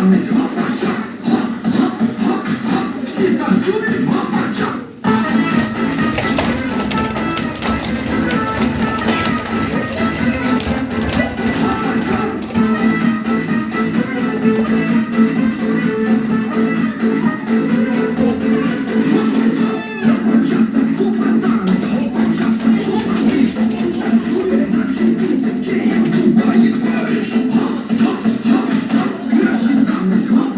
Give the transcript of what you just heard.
саме цього. Let's go.